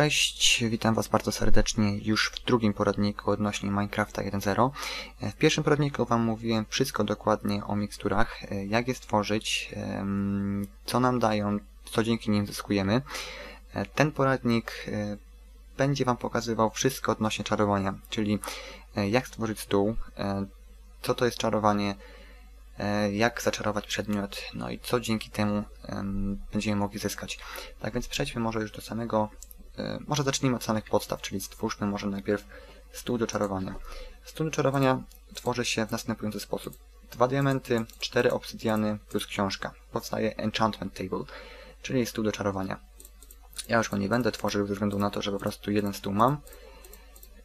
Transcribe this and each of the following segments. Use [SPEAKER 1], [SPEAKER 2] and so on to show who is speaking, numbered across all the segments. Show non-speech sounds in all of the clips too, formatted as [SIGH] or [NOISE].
[SPEAKER 1] Cześć, witam Was bardzo serdecznie już w drugim poradniku odnośnie Minecrafta 1.0. W pierwszym poradniku Wam mówiłem wszystko dokładnie o miksturach, jak je stworzyć, co nam dają, co dzięki nim zyskujemy. Ten poradnik będzie Wam pokazywał wszystko odnośnie czarowania, czyli jak stworzyć stół, co to jest czarowanie, jak zaczarować przedmiot, no i co dzięki temu będziemy mogli zyskać. Tak więc przejdźmy może już do samego E, może zacznijmy od samych podstaw, czyli stwórzmy może najpierw stół do czarowania. Stół do czarowania tworzy się w następujący sposób. Dwa diamenty, cztery obsydiany plus książka. Powstaje enchantment table, czyli stół do czarowania. Ja już go nie będę tworzył ze względu na to, że po prostu jeden stół mam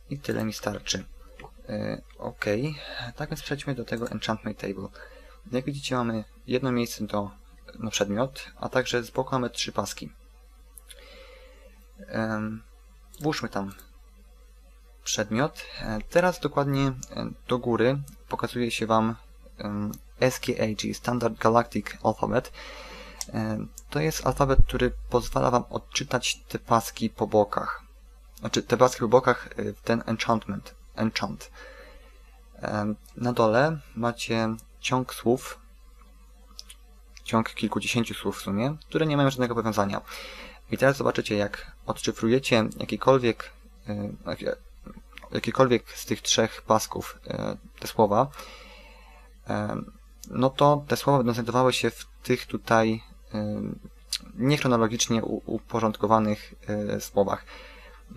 [SPEAKER 1] i tyle mi starczy. Yy, ok, tak więc przejdźmy do tego enchantment table. Jak widzicie mamy jedno miejsce do, na przedmiot, a także z boku mamy trzy paski. Włóżmy tam przedmiot. E, teraz dokładnie e, do góry pokazuje się Wam SGAG, Standard Galactic Alphabet. E, to jest alfabet, który pozwala Wam odczytać te paski po bokach. Znaczy te paski po bokach, ten enchantment, enchant. Na dole macie ciąg słów, ciąg kilkudziesięciu słów w sumie, które nie mają żadnego powiązania. I teraz zobaczycie, jak odszyfrujecie jakikolwiek, e, jakiekolwiek z tych trzech pasków e, te słowa, e, no to te słowa będą znajdowały się w tych tutaj niechronologicznie uporządkowanych słowach.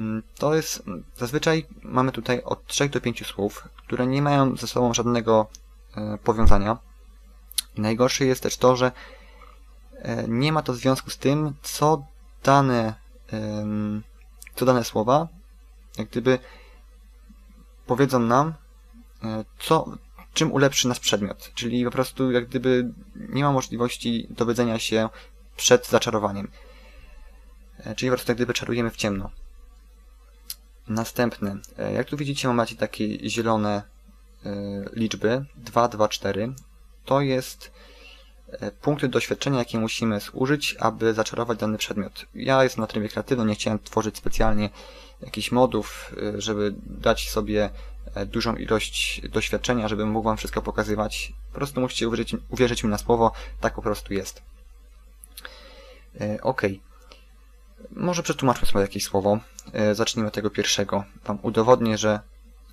[SPEAKER 1] Mm, to jest, zazwyczaj mamy tutaj od 3 do 5 słów, które nie mają ze sobą żadnego powiązania. Najgorsze jest też to, że nie ma to związku z tym, co dane, co dane słowa, jak gdyby powiedzą nam, e, co, czym ulepszy nas przedmiot. Czyli po prostu jak gdyby nie ma możliwości dowiedzenia się przed zaczarowaniem. E, czyli po prostu jak gdyby czarujemy w ciemno. Następne. E, jak tu widzicie, macie takie zielone liczby 2, 2, 4. To jest punkty doświadczenia, jakie musimy zużyć, aby zaczarować dany przedmiot. Ja jestem na trybie kreatywnym, nie chciałem tworzyć specjalnie jakichś modów, e, żeby dać sobie e, dużą ilość doświadczenia, żeby mógł Wam wszystko pokazywać. Po prostu musicie uwierzyć, uwierzyć mi na słowo, tak po prostu jest. Ok. Może przetłumaczmy sobie jakieś słowo. Zacznijmy od tego pierwszego. Wam udowodnię, że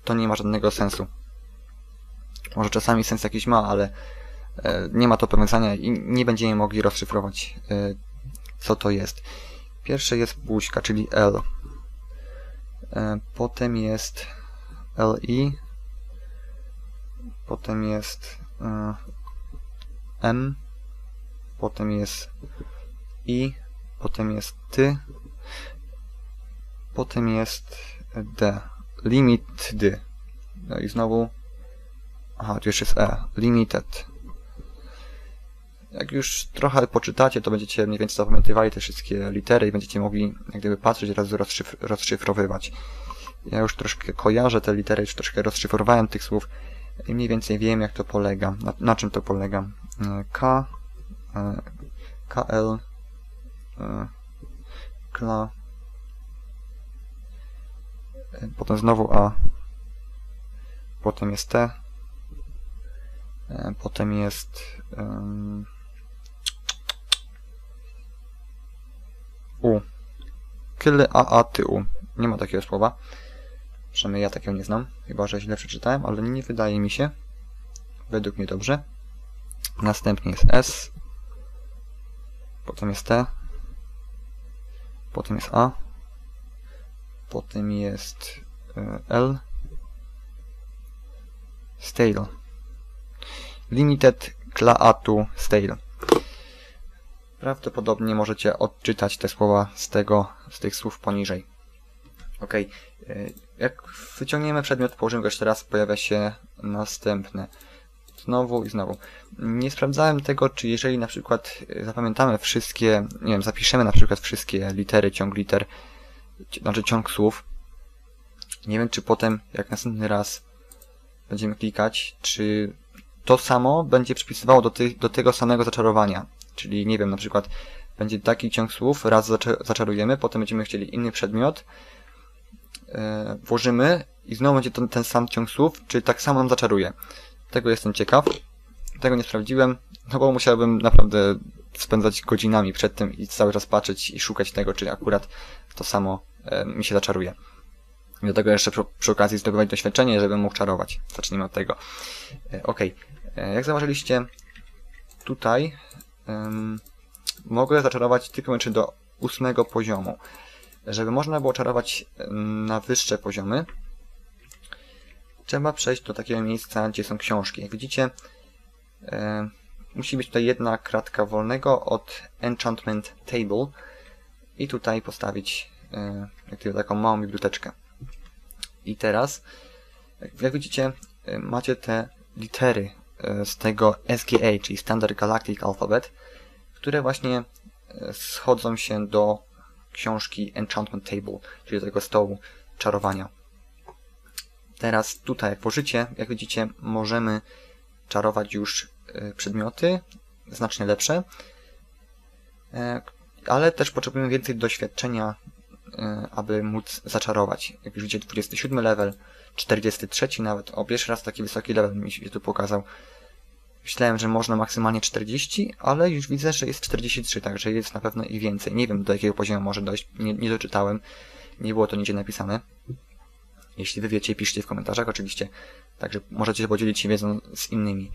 [SPEAKER 1] to nie ma żadnego sensu. Może czasami sens jakiś ma, ale E, nie ma to powiązania i nie będziemy mogli rozszyfrować, e, co to jest. Pierwsze jest buźka, czyli L. E, potem jest LI. Potem jest M. Potem jest I. Potem jest Ty. Potem jest D. Limit D. No i znowu. Aha, tu jeszcze jest E. Limited. Jak już trochę poczytacie, to będziecie mniej więcej zapamiętywali te wszystkie litery i będziecie mogli jak gdyby patrzeć oraz rozszyf rozszyfrowywać. Ja już troszkę kojarzę te litery, już troszkę rozszyfrowałem tych słów i mniej więcej wiem jak to polega, na, na czym to polega. K, e, KL, e, KLA, e, potem znowu A, potem jest T, potem jest U. Kyle a a tyłu. Nie ma takiego słowa. Przynajmniej ja takiego nie znam. Chyba, że źle przeczytałem, ale nie wydaje mi się. Według mnie dobrze. Następnie jest S. Potem jest T. Potem jest A. Potem jest e, L. Stale. Limited Klaatu Stale. Prawdopodobnie możecie odczytać te słowa z tego, z tych słów poniżej. Ok. Jak wyciągniemy przedmiot, położymy go jeszcze raz, pojawia się następne. Znowu i znowu. Nie sprawdzałem tego, czy jeżeli na przykład e, zapamiętamy wszystkie, nie wiem, zapiszemy na przykład wszystkie litery, ciąg liter, znaczy ciąg słów. Nie wiem, czy potem, jak następny raz będziemy klikać, czy to samo będzie przypisywało do, do tego samego zaczarowania. Czyli nie wiem, na przykład będzie taki ciąg słów, raz zaczarujemy, potem będziemy chcieli inny przedmiot, e, włożymy i znowu będzie ten, ten sam ciąg słów, czy tak samo nam zaczaruje. Tego jestem ciekaw. Tego nie sprawdziłem, no bo musiałbym naprawdę spędzać godzinami przed tym i cały czas patrzeć i szukać tego, czy akurat to samo e, mi się zaczaruje. Do tego jeszcze przy, przy okazji zdobywać doświadczenie, żebym mógł czarować. Zacznijmy od tego. E, ok. Jak zauważyliście, tutaj um, mogę zaczarować tylko jeszcze do ósmego poziomu. Żeby można było czarować na wyższe poziomy, trzeba przejść do takiego miejsca, gdzie są książki. Jak widzicie, e, musi być tutaj jedna kratka wolnego od Enchantment Table i tutaj postawić e, jak taką małą biblioteczkę. I teraz, jak widzicie, macie te litery z tego SGA, czyli Standard Galactic Alphabet, które właśnie e, schodzą się do książki Enchantment Table, czyli tego stołu czarowania. Teraz tutaj, jak włożycie, jak widzicie, możemy czarować już przedmioty, znacznie lepsze, ale też potrzebujemy więcej doświadczenia E, aby móc zaczarować. Jak widzicie 27 level, 43 nawet. O, pierwszy raz taki wysoki level mi się tu pokazał. Myślałem, że można maksymalnie 40, ale już widzę, że jest 43, także jest na pewno i więcej. Nie wiem do jakiego poziomu może dojść, nie, nie doczytałem. Nie było to nigdzie napisane. Jeśli wy wiecie, piszcie w komentarzach oczywiście. Także możecie się podzielić się wiedzą z innymi.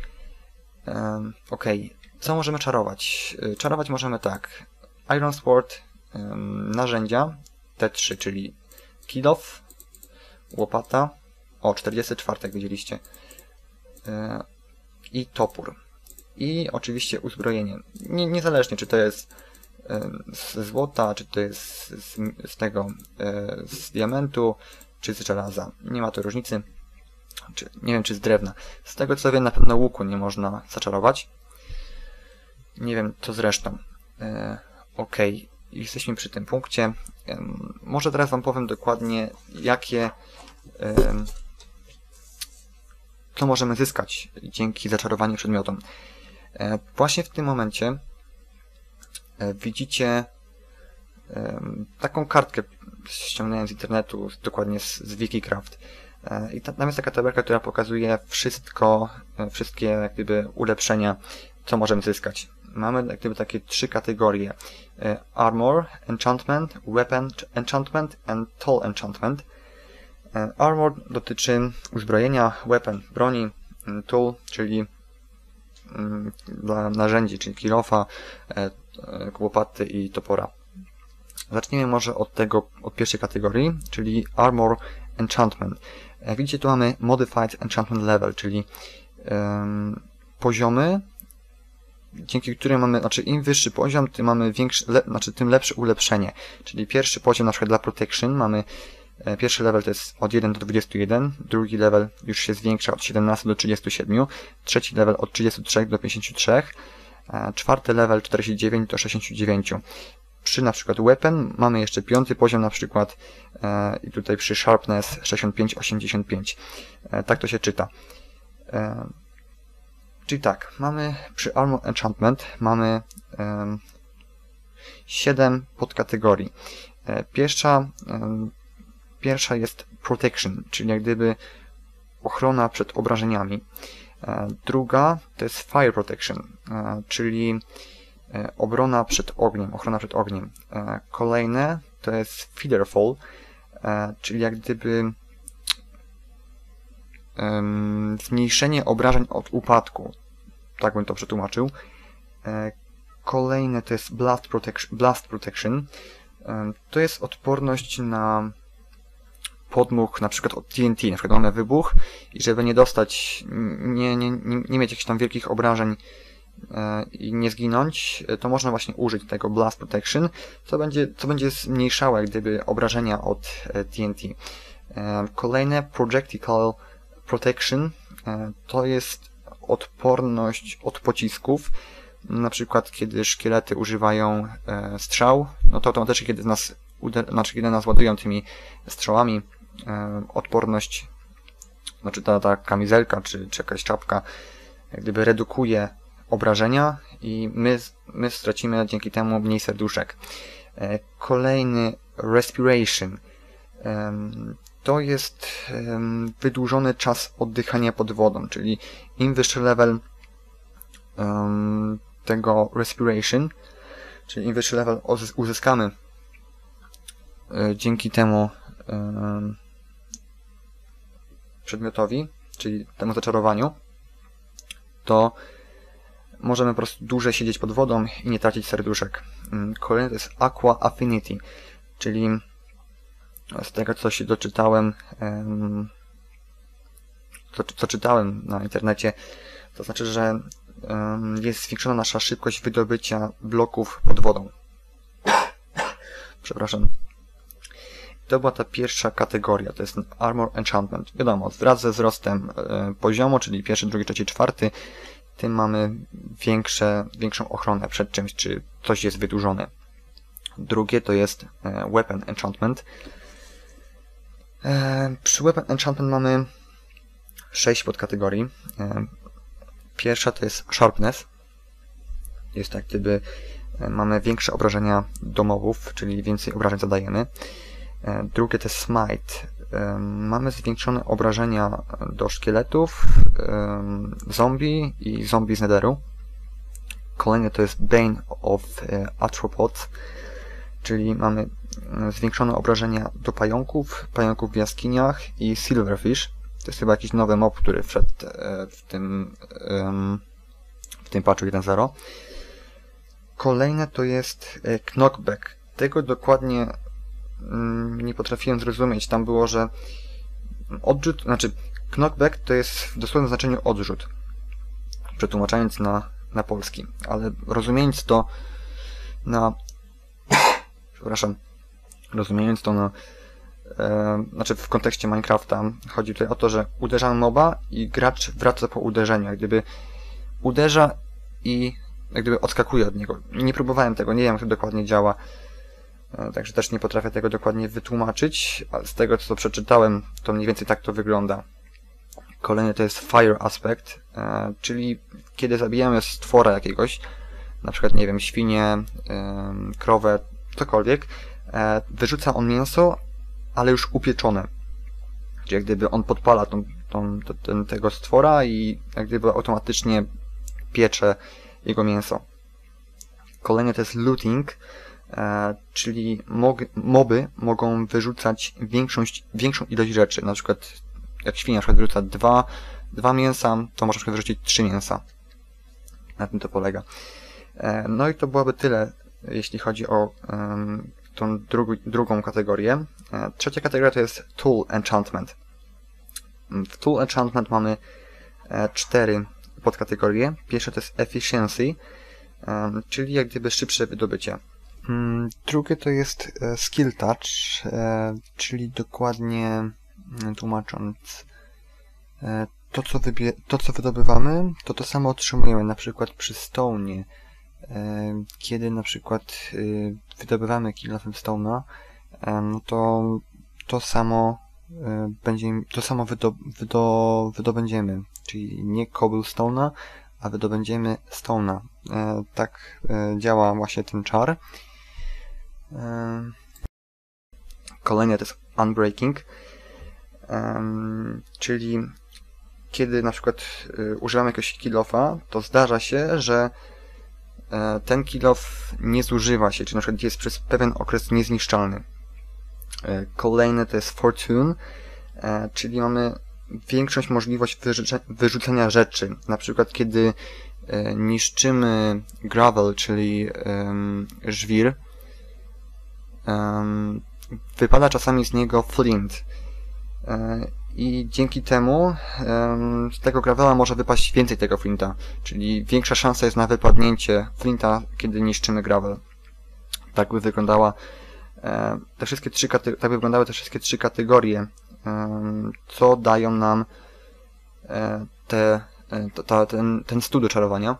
[SPEAKER 1] Um, ok, co możemy czarować? E, czarować możemy tak. Iron Sword, um, narzędzia, T3, czyli kilof, łopata, o 44 jak widzieliście, e, i topór. I oczywiście uzbrojenie. Nie, niezależnie czy to jest z złota, czy to jest z, z tego, e, z diamentu, czy z żelaza. Nie ma to różnicy. Czy, nie wiem, czy z drewna. Z tego co wiem, na pewno łuku nie można zaczarować. Nie wiem, co zresztą. E, ok, jesteśmy przy tym punkcie. Może teraz Wam powiem dokładnie, jakie co możemy zyskać dzięki zaczarowaniu przedmiotom. E, właśnie w tym momencie e, widzicie taką kartkę ściągnąłem z internetu, dokładnie z, z Wikicraft. E, I tam jest taka tabelka, która pokazuje wszystko, wszystkie jak gdyby ulepszenia, co możemy zyskać mamy jak gdyby takie trzy kategorie. E, armor, enchantment, weapon enchantment and tool enchantment. E, armor dotyczy uzbrojenia, weapon, broni, mm, tool, czyli mm, dla narzędzi, czyli kilofa, e, łopaty i topora. Zacznijmy może od tego, od pierwszej kategorii, czyli Armor Enchantment. Jak widzicie, tu mamy Modified Enchantment Level, czyli um, poziomy, dzięki którym mamy, znaczy im wyższy poziom, tym mamy większy, le, znaczy tym lepsze ulepszenie. Czyli pierwszy poziom na przykład dla Protection mamy e, Pierwszy level to jest od 1 do 21, drugi level już się zwiększa od 17 do 37, trzeci level od 33 do 53, e, czwarty level 49 do 69. Przy na przykład weapon mamy jeszcze piąty poziom na przykład e, i tutaj przy sharpness 65-85. Tak to się czyta. Czyli tak, mamy przy Armor Enchantment mamy um, 7 podkategorii. E, pierwsza, pierwsza jest Protection, czyli jak gdyby ochrona przed obrażeniami. E, druga to jest Fire Protection, e, czyli e, obrona przed ogniem, ochrona przed ogniem. Kolejne to jest Feederfall, czyli jak gdyby zmniejszenie obrażeń od upadku. Tak bym to przetłumaczył. Kolejne to jest. Blast protection. To jest odporność na podmuch, na przykład od TNT, na przykład mamy wybuch i żeby nie dostać, nie, nie, nie, mieć jakichś tam wielkich obrażeń e, i nie zginąć, to można właśnie użyć tego Blast Protection, co będzie, co będzie zmniejszało jak gdyby obrażenia od TNT. E, kolejne Projectile Protection to jest odporność od pocisków. Na przykład, kiedy szkielety używają e, strzał, no to automatycznie, kiedy nas, znaczy, kiedy nas ładują tymi strzałami, e, odporność, znaczy ta, ta kamizelka, czy, czy jakaś czapka, jak gdyby redukuje obrażenia i my, my stracimy dzięki temu mniej serduszek. E, kolejny respiration. To jest wydłużony czas oddychania pod wodą, czyli im wyższy level tego respiration, czyli im wyższy level uzyskamy e, dzięki temu przedmiotowi, czyli temu zaczarowaniu, to możemy po prostu dłużej siedzieć pod wodą i nie tracić serduszek. Mm, kolejny to jest Aqua Affinity, czyli z tego co się doczytałem, co, co czytałem na internecie, to znaczy, że jest zwiększona nasza szybkość wydobycia bloków pod wodą. [COUGHS] Przepraszam. To była ta pierwsza kategoria, to jest Armor Enchantment. Wiadomo, wraz ze wzrostem e, poziomu, czyli pierwszy, drugi, trzeci, czwarty, tym mamy większe, większą ochronę przed czymś, czy coś jest wydłużone. Drugie to jest e, Weapon Enchantment. E, przy Weapon Enchantment mamy sześć podkategorii. Pierwsza to jest Sharpness. Jest tak, gdyby mamy większe obrażenia domowów, czyli więcej obrażeń zadajemy. E, drugie to Smite. E, mamy zwiększone obrażenia do szkieletów, e, zombie i zombie z Netheru. Kolejne to jest Bane of Arthropods, czyli mamy zwiększone obrażenia do pająków, pająków w jaskiniach i Silverfish. To jest chyba jakiś nowy mob, który wszedł w tym, w tym patchu 1.0. Kolejne to jest Knockback. Tego dokładnie nie potrafiłem zrozumieć. Tam było, że odrzut, znaczy knockback to jest w dosłownym znaczeniu odrzut, przetłumaczając na, na polski, ale rozumiejąc to na [COUGHS] przepraszam, rozumiejąc to na e, znaczy w kontekście Minecrafta chodzi tutaj o to, że uderzamy moba i gracz wraca po uderzeniu, jak gdyby uderza i jak gdyby odskakuje od niego. Nie próbowałem tego, nie wiem jak to dokładnie działa. E, także też nie potrafię tego dokładnie wytłumaczyć, ale z tego co przeczytałem, to mniej więcej tak to wygląda. Kolejny to jest Fire Aspect, e, czyli kiedy zabijamy stwora jakiegoś, na przykład, nie wiem, świnię, krowę, cokolwiek, e, wyrzuca on mięso, ale już upieczone. Czyli jak gdyby on podpala tą, tą, ten, tego stwora i jak gdyby automatycznie piecze jego mięso. Kolejny to jest looting, E, czyli moby mogą wyrzucać większość, większą ilość rzeczy. Na przykład jak świnia na przykład wyrzuca dwa, dwa mięsa, to możesz wyrzucić trzy mięsa. Na tym to polega. E, no i to byłoby tyle, jeśli chodzi o tą drugi, drugą kategorię. E, trzecia kategoria to jest Tool Enchantment. W Tool Enchantment mamy cztery podkategorie. Pierwsza to jest Efficiency, czyli jak gdyby szybsze wydobycie. Mm, drugie to jest e, skill touch, e, czyli dokładnie mm, tłumacząc e, to co, to, co wydobywamy, to to samo otrzymujemy. Na przykład przy stone, kiedy na przykład wydobywamy kilofem stone'a, no to to samo będzie, to samo wydo, wydo, wydobędziemy. Czyli nie cobblestone'a, a wydobędziemy stone'a. Tak działa właśnie ten czar. Kolejne to jest unbreaking, czyli kiedy na przykład y, używamy jakiegoś kilofa, to zdarza się, że e, ten kilof nie zużywa się, czy na przykład jest przez pewien okres niezniszczalny. E, kolejne to jest fortune, e, czyli mamy większość możliwość wyrzucenia rzeczy. Na przykład kiedy niszczymy gravel, czyli żwir, wypada czasami z niego flint. E, I dzięki temu z tego gravela może wypaść więcej tego flinta, czyli większa szansa jest na wypadnięcie flinta, kiedy niszczymy gravel. Tak by wyglądała e, te wszystkie trzy tak by wyglądały te wszystkie trzy kategorie, co dają nam e, te, ten, ten stół czarowania.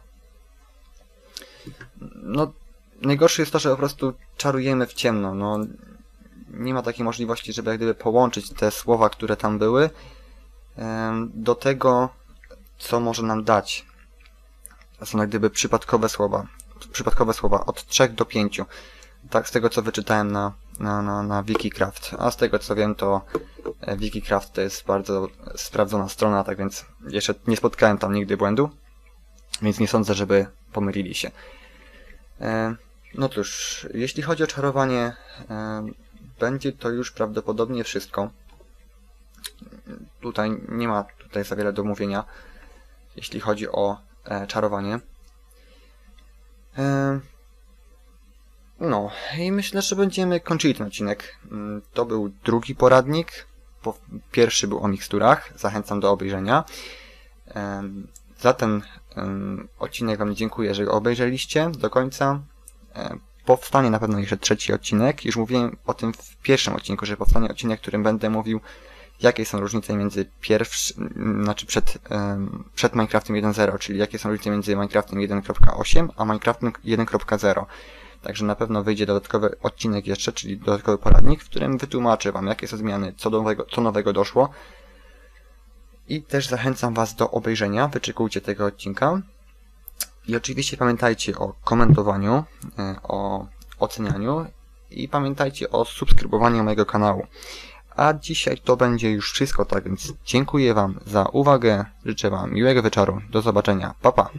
[SPEAKER 1] No, najgorsze jest to, że po prostu czarujemy w ciemno. No, nie ma takiej możliwości, żeby jak gdyby połączyć te słowa, które tam były, do tego, co może nam dać są jak gdyby przypadkowe słowa, przypadkowe słowa od 3 do 5. Tak, z tego co wyczytałem na, na, na, na Wikicraft. A z tego co wiem, to e, Wikicraft to jest bardzo sprawdzona strona, tak więc jeszcze nie spotkałem tam nigdy błędu. Więc nie sądzę, żeby pomylili się. No cóż, jeśli chodzi o czarowanie, będzie to już prawdopodobnie wszystko. Tutaj nie ma tutaj za wiele do mówienia, jeśli chodzi o e, czarowanie. No, i myślę, że będziemy kończyli ten odcinek. Mm, To był drugi poradnik. Po- Pierwszy był o miksturach. Zachęcam do obejrzenia. Za ten odcinek Wam dziękuję, że go obejrzeliście do końca. E, Powstanie na pewno jeszcze trzeci odcinek. Już mówiłem o tym w pierwszym odcinku, że powstanie odcinek, w którym będę mówił, jakie są różnice między pierwszym, znaczy przed, przed Minecraftem 1.0, czyli jakie są różnice między Minecraftem 1.8 a Minecraftem 1.0. Także na pewno wyjdzie dodatkowy odcinek jeszcze, czyli dodatkowy poradnik, w którym wytłumaczę Wam, jakie są zmiany, co nowego, co nowego doszło. I też zachęcam Was do obejrzenia, wyczekujcie tego odcinka. I oczywiście pamiętajcie o komentowaniu, e, o ocenianiu i pamiętajcie o subskrybowaniu mojego kanału. A dzisiaj to będzie już wszystko, tak więc dziękuję Wam za uwagę, życzę Wam miłego wieczoru, do zobaczenia, pa pa!